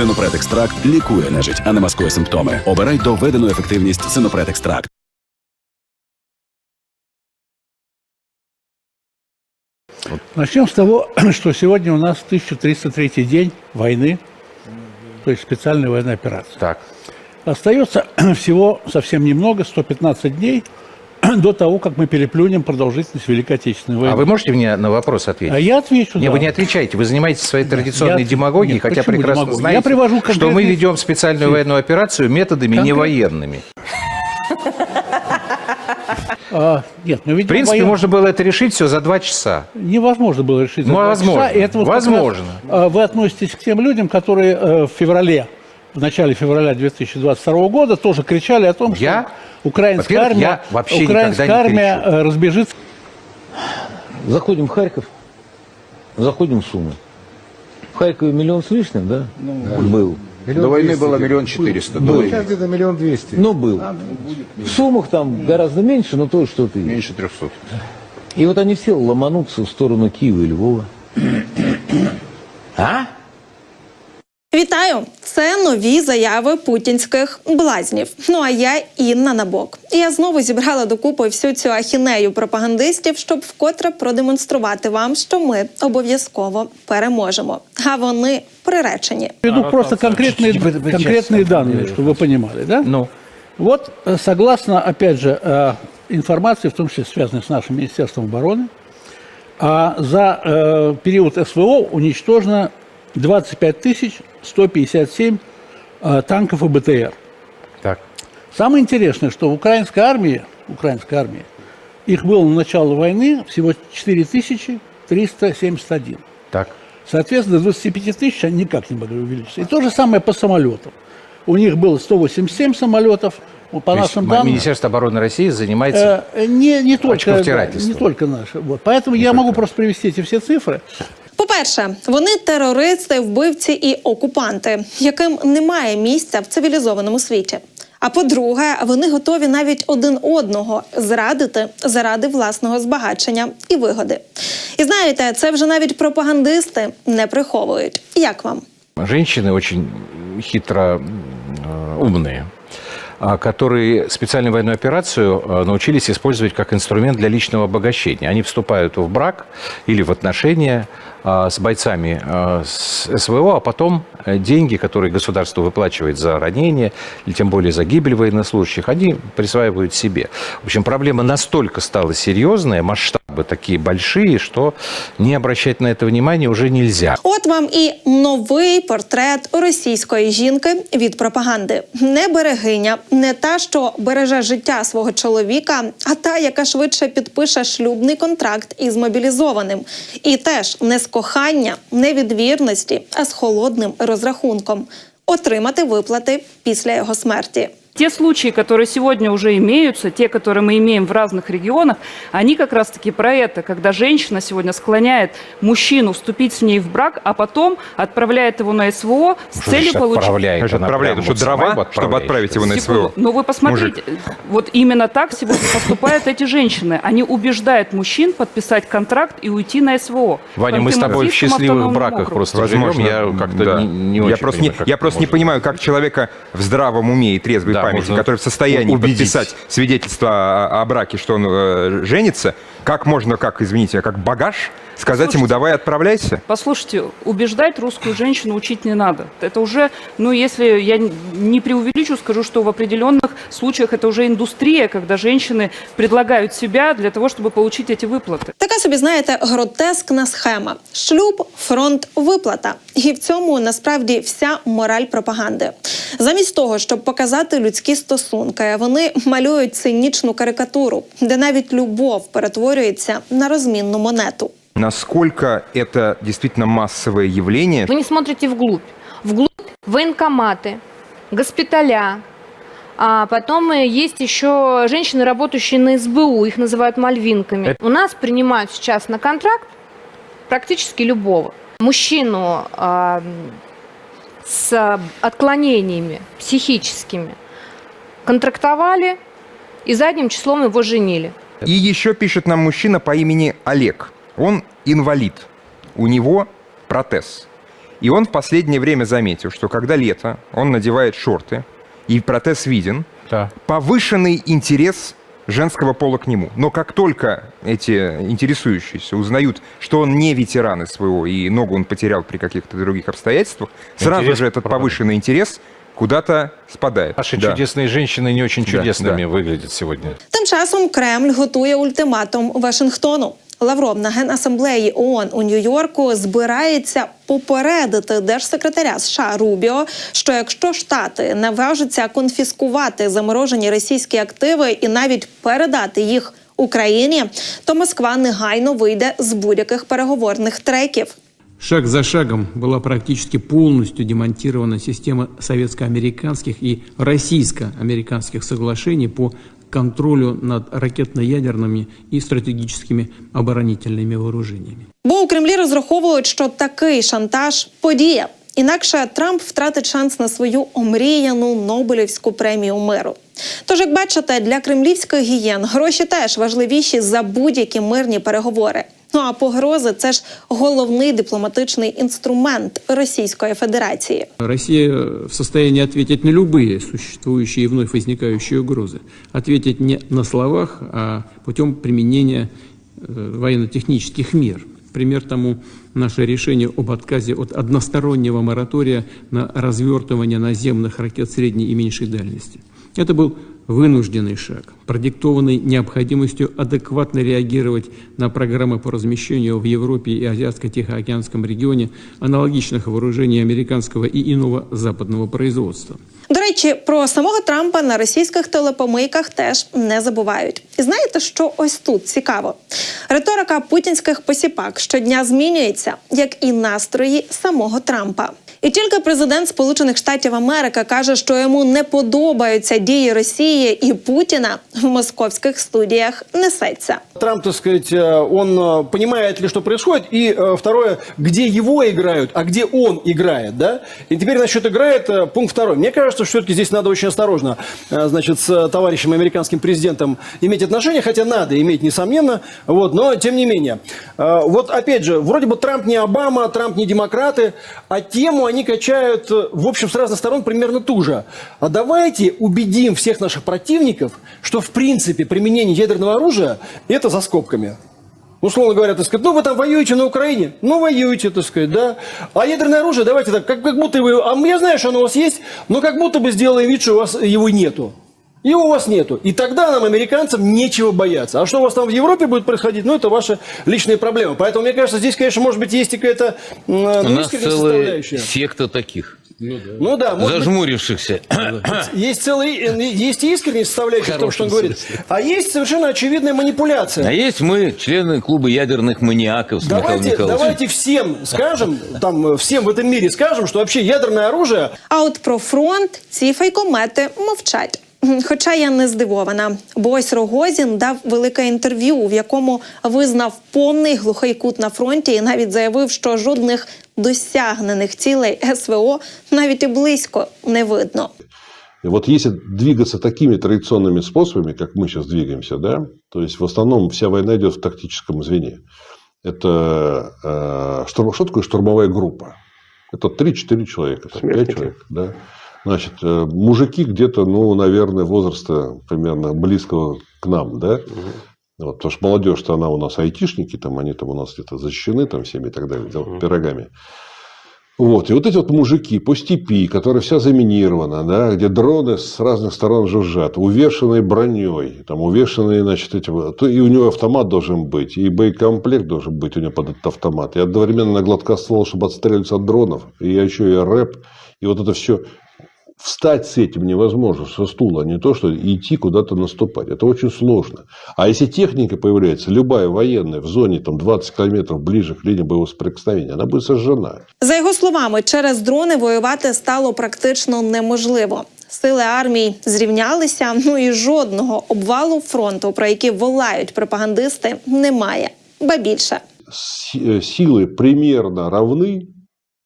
Синопред екстракт лікує нежить, а не маскує симптоми. Обирай доведену ефективність Синопред екстракт. Начнем с того, что сегодня у нас 1303 день войны, то есть специальная военная операция. Так. Остается всего совсем немного, 115 дней до того, как мы переплюнем продолжительность Великой Отечественной войны. А вы можете мне на вопрос А ответить? я отвечу, Не, да. вы не отвечаете, вы занимаетесь своей традиционной Я- демагогией, Нет, хотя прекрасно демагогия? знаете, Я привожу что мы конкретные ведем специальную военную операцию методами не Конкрет- военными. А, нет, мы В ведем принципе, воен- можно было это решить все за два часа. Невозможно было решить. за Ну, два возможно. часа. Это вот Возможно. раз, а, вы относитесь к тем людям, которые э, в феврале, в начале февраля 2022 года тоже кричали о том, что Я? Украинская Во-первых, армия, я вообще украинская никогда не армия кричу. э, разбежится. Заходим в Харьков, заходим в Сумы. В Харькове миллион с лишним, да? Был. До войны было миллион четыреста. Был. Сейчас где-то миллион двести. Но был. В Сумах там гораздо меньше, но то что-то есть. Меньше трехсот. И вот они все ломанутся в сторону Киева и Львова. А? Вітаю! Це нові заяви путінських блазнів. Ну а я Інна Набок. І я знову зібрала докупи всю цю ахінею пропагандистів, щоб вкотре продемонструвати вам, що ми обов'язково переможемо. А вони приречені. Приведу просто конкретные, чуть-чуть, вы- вы конкретные честно. данные, чтобы вы понимали. Да? Ну, Вот, э, согласно, опять же, э, информации, в том числе связанной с нашим Министерством обороны, а за э, период СВО уничтожено 25 тысяч 157 э, танков и БТР. так. Самое интересное, что в украинской армии, украинской армии, их было на начало войны всего 4371. Так. Соответственно, до 25 тысяч они никак не могли увеличиться. И то же самое по самолетам. У них было 187 самолетов, ну, по То нашим данным. Министерство обороны России занимается... э, не, не только, не только наши. Вот. Поэтому я могу просто привести эти все цифры. По-перше, вони терористи, вбивці і окупанти, яким немає місця в цивілізованому світі. А по-друге, вони готові навіть один одного зрадити заради власного збагачення і вигоди. І знаєте, це вже навіть пропагандисти не приховують. Як вам? Женщины очень хитро э, умные, а, Которые специальную военную операцию э, научились использовать как инструмент для личного обогащения. Они вступают в брак или в отношения а, с бойцами а, СВО, а потом э, деньги, которые государство выплачивает за ранение или тем более за гибель военнослужащих, они присваивают себе. В общем, проблема настолько стала серьезная, масштабы такие большие, что не обращать на это внимания уже нельзя. От вам і новий портрет російської жінки від пропаганди. Не берегиня, не та, що береже життя свого чоловіка, а та, яка швидше підпише шлюбний контракт із мобілізованим. І теж не з кохання, не від вірності, а з холодним розрахунком отримати виплати після його смерті. Те случаи, которые сегодня уже имеются, те, которые мы имеем в разных регионах, они как раз-таки про это, когда женщина сегодня склоняет мужчину вступить с ней в брак, а потом отправляет его на СВО с Что целью получить... отправляет? Конечно, Она отправляет, прям потому что вот дрова, чтобы отправить его на Секунду. СВО. Но вы посмотрите, вот именно так сегодня поступают эти женщины. Они убеждают мужчин подписать контракт и уйти на СВО. Ваня, мы с тобой в счастливых браках просто живем. Я как-то да. не, не очень я просто, понимаю, не, я просто не понимаю, как человека в здравом уме и трезвой Да, памяти, можно который в состоянии убедить. подписать свидетельство о, о браке, что он э, женится, как можно, как, извините, как багаж, сказать ему, Слушайте. давай отправляйся? Послушайте, убеждать русскую женщину учить не надо. Это уже, ну, если я н- не преувеличу, скажу, что в определенных случаях это уже индустрия, когда женщины предлагают себя для того, чтобы получить эти выплаты. Така собі, знаєте, гротескна схема: шлюб, фронт, виплата. І в цьому насправді вся мораль пропаганди. Замість того, щоб показати людські стосунки, вони малюють цинічну карикатуру, де навіть любов перетворюється на розмінну монету. Насколько это действительно массовое явление, Вы не смотрите вглубь. Вглубь военкоматы, госпиталя, а потом э, есть еще женщины, работающие на СБУ, их называют мальвинками. У нас принимают сейчас на контракт практически любого. Мужчину а, с отклонениями психическими контрактовали и задним числом его женили. И еще пишет нам мужчина по имени Олег. Он инвалид. У него протез. И он в последнее время заметил, что когда лето, он надевает шорты, и протез виден, Да. повышенный интерес женского пола к нему. Но как только эти интересующиеся узнают, что он не ветеран СВО и ногу он потерял при каких-то других обстоятельствах, сразу Интерес же этот повышенный интерес куда-то спадает. Наши Да. чудесные женщины не очень Да, чудесными да. выглядят сегодня. Тим часом Кремль готує ультиматум Вашингтону. Лавров на генасамблеї ООН у Нью-Йорку збирається попередити держсекретаря США Рубіо, що якщо штати наважаться конфіскувати заморожені російські активи і навіть передати їх Україні, то Москва негайно вийде з будь-яких переговорних треків. Шаг за шагом была практически полностью демонтирована система советско-американских и российско-американских соглашений по контролю над ракетно-ядерними і стратегічними оборонительними вооруженнями. Бо у Кремлі розраховують, що такий шантаж подія. Інакше Трамп втратить шанс на свою омріяну Нобелівську премію миру. Тож, як бачите, для кремлівських гієн гроші теж важливіші за будь-які мирні переговори. Ну а погрози це ж головний дипломатичний інструмент Російської Федерації. Россия в состоянии ответить на любые существующие и вновь возникающие угрозы. Ответить не на словах, а путем применения э, военно-технических мер. Пример тому наше решение об отказе от одностороннего моратория на развертывание наземных ракет средней и меньшей дальности. Это был вынужденный шаг, продиктованный необходимостью адекватно реагировать на программы по размещению в Европе и Азиатско-Тихоокеанском регионе аналогичных вооружений американского и иного западного производства. До речі, про самого Трампа на російських телепомийках теж не забувають. І знаєте, що ось тут цікаво? Риторика путінських посіпак щодня змінюється, як і настрої самого Трампа. І тільки президент Сполучених Штатів Америки каже, що йому не подобаються дії Росії і Путіна в московських студіях несеться. Трамп, так сказать, э, он э, понимает ли, что происходит, и э, второе, где его играют, а где он играет, да? И теперь насчет играет э, пункт второй. Мне кажется, что все-таки здесь надо очень осторожно, э, значит, с товарищем американским президентом иметь отношения, хотя надо иметь, несомненно, вот, но тем не менее. Э, Вот опять же, вроде бы Трамп не Обама, Трамп не демократы, а тему они качают, э, в общем, с разных сторон примерно ту же. А давайте убедим всех наших противников, что в принципе применение ядерного оружия это за скобками. Условно говоря, так сказать, ну вы там воюете на Украине, ну воюете, так сказать, да. А ядерное оружие, давайте так, как, как будто вы, а я знаю, что оно у вас есть, но как будто бы сделаем вид, что у вас его нету. Его у вас нету. И тогда нам, американцам, нечего бояться. А что у вас там в Европе будет происходить, ну, это ваши личные проблемы. Поэтому, мне кажется, здесь, конечно, может быть, есть и какая-то ну, У нас есть целая составляющая. секта таких, Ну да, может быть, зажмурившихся. есть целый, есть и искренняя составляющая в том, что он говорит. А есть совершенно очевидная манипуляция. А есть мы, члены клуба ядерных маниаков с Давайте, давайте всем скажем, там, э, всем в этом мире скажем, что вообще ядерное оружие А от про фронт ці фейкомети мовчать. Гм, Хоча я не здивована, бо ось Рогозін дав велике інтерв'ю, в якому визнав повний глухий кут на фронті і навіть заявив, що жодних досягнених цілей СВО навіть і близько не видно. И вот если двигаться такими традиционными способами, как мы сейчас двигаемся, да, то есть в основном вся война идет в тактическом звене. Это э, штурм, что такое штурмовая группа? Это 3-4 человека, там, 5 человек, да. Значит, э, мужики где-то, ну, наверное, возраста примерно близкого к нам, да. Вот, потому что молодежь-то она у нас айтишники, там они там у нас где-то защищены там всеми и так далее, пирогами. Вот. И вот эти вот мужики по степи, которая вся заминирована, да, где дроны с разных сторон жужжат, увешанные броней, там, увешанные, значит, эти, то и у него автомат должен быть, и боекомплект должен быть у него под этот автомат, и одновременно на гладкоствол, чтобы отстреливаться от дронов, и еще и рэп, и вот это все. Встать с этим невозможно, со стула, а не то, что идти куда-то наступать. Это очень сложно. А если техника появляется, любая военная, в зоне там, 20 километров ближе к линии боевого соприкосновения, она будет сожжена. За його словами, через дрони воювати стало практично неможливо. Сили армій зрівнялися. Ну і жодного обвалу фронту, про який волають пропагандисти, немає. Ба більше. С- э, Силы примерно равны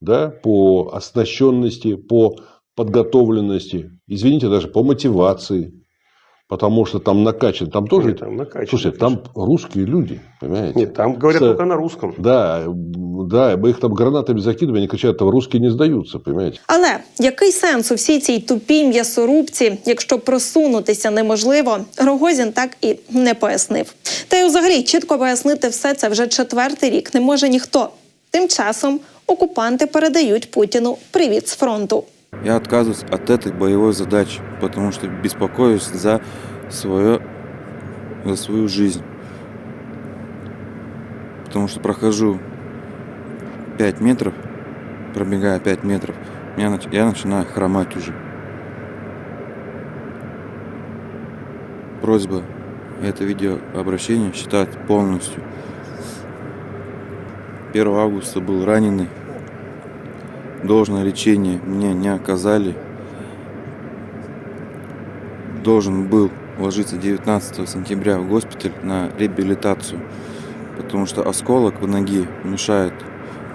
да, по оснащенности, по подготовленности, извините, даже по мотивации. Потому что там накачан, там тоже... Нет, там накачан, Слушай, там русские люди, понимаете? Нет, там говорят С- только на русском. Да, да, мы их там гранатами закидываем, они кричат, там русские не сдаются, понимаете? Але який сенс у всій цій тупій м'ясорубці, якщо просунутися неможливо, Рогозін так і не пояснив. Та й взагалі чітко пояснити все це вже четвертий рік не може ніхто. Тим часом окупанти передають Путіну привіт з фронту. Я отказываюсь от этой боевой задачи, потому что беспокоюсь за свое, за свою жизнь. Потому что прохожу 5 метров, пробегая 5 метров, нач- я начинаю хромать уже. Просьба это видеообращение считать полностью. 1 августа был раненый. Должное лечение мне не оказали. Должен был ложиться 19 сентября в госпиталь на реабилитацию, потому что осколок в ноге мешает,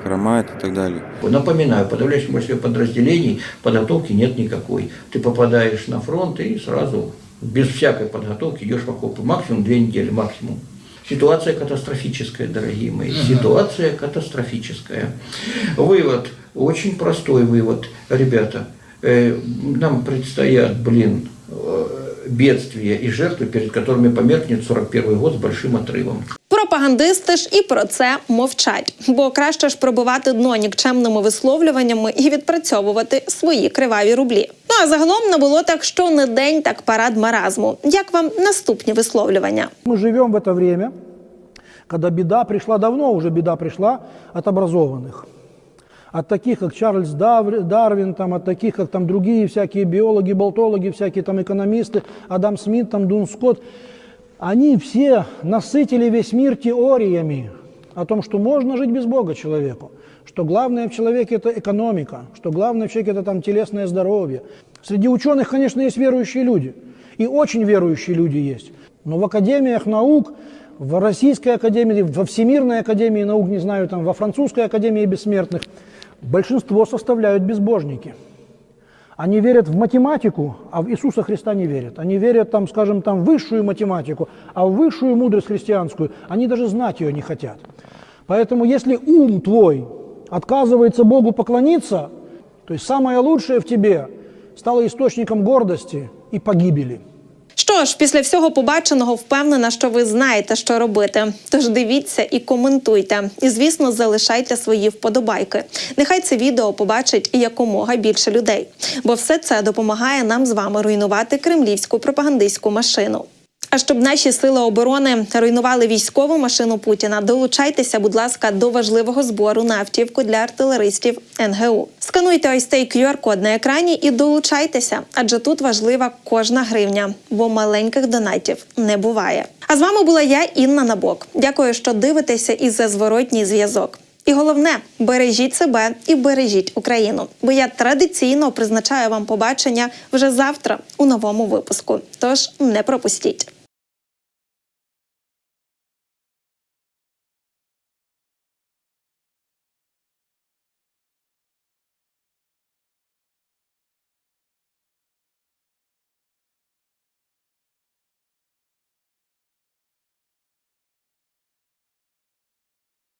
хромает и так далее. Напоминаю, подавляющее большинство подразделений подготовки нет никакой. Ты попадаешь на фронт и сразу без всякой подготовки идешь в окопы. Максимум две недели, максимум. Ситуация катастрофическая, дорогие мои. Ситуация катастрофическая. Вывод, очень простой вывод, ребята. Э, Нам предстоят, блин, э, бедствия и жертвы, перед которыми померкнет 41 год с большим отрывом. Пропагандисти ж і про це мовчать, бо краще ж пробивати дно нікчемними висловлюваннями і відпрацьовувати свої криваві рублі. Ну а загалом не було так, що не день, так парад маразму. Як вам наступні висловлювання? Мы живем в это время, когда беда пришла, давно уже беда пришла от образованных. От таких, как Чарльз Давр- Дарвин, там, от таких, как там другие всякие биологи, болтологи, всякие там экономисты, Адам Смит, там, Дун Скотт. Они все насытили весь мир теориями о том, что можно жить без Бога человеку, что главное в человеке – это экономика, что главное в человеке – это там телесное здоровье. Среди ученых, конечно, есть верующие люди, и очень верующие люди есть. Но в академиях наук, в Российской академии, во Всемирной академии наук, не знаю, там, во Французской академии бессмертных, большинство составляют безбожники. Они верят в математику, а в Иисуса Христа не верят. Они верят, там, скажем, там, в высшую математику, а в высшую мудрость христианскую они даже знать ее не хотят. Поэтому если ум твой отказывается Богу поклониться, то есть самое лучшее в тебе стало источником гордости и погибели. Що ж, після всього побаченого впевнена, що ви знаєте, що робити. Тож дивіться і коментуйте. І звісно, залишайте свої вподобайки. Нехай це відео побачить якомога більше людей, бо все це допомагає нам з вами руйнувати кремлівську пропагандистську машину. А щоб наші сили оборони руйнували військову машину Путіна, долучайтеся, будь ласка, до важливого збору на автівку для артилеристів НГУ. Скануйте ось цей QR-код на екрані і долучайтеся, адже тут важлива кожна гривня, бо маленьких донатів не буває. А з вами була я, Інна Набок. Дякую, що дивитеся і за зворотній зв'язок. І головне, бережіть себе і бережіть Україну. Бо я традиційно призначаю вам побачення вже завтра у новому випуску. Тож не пропустіть.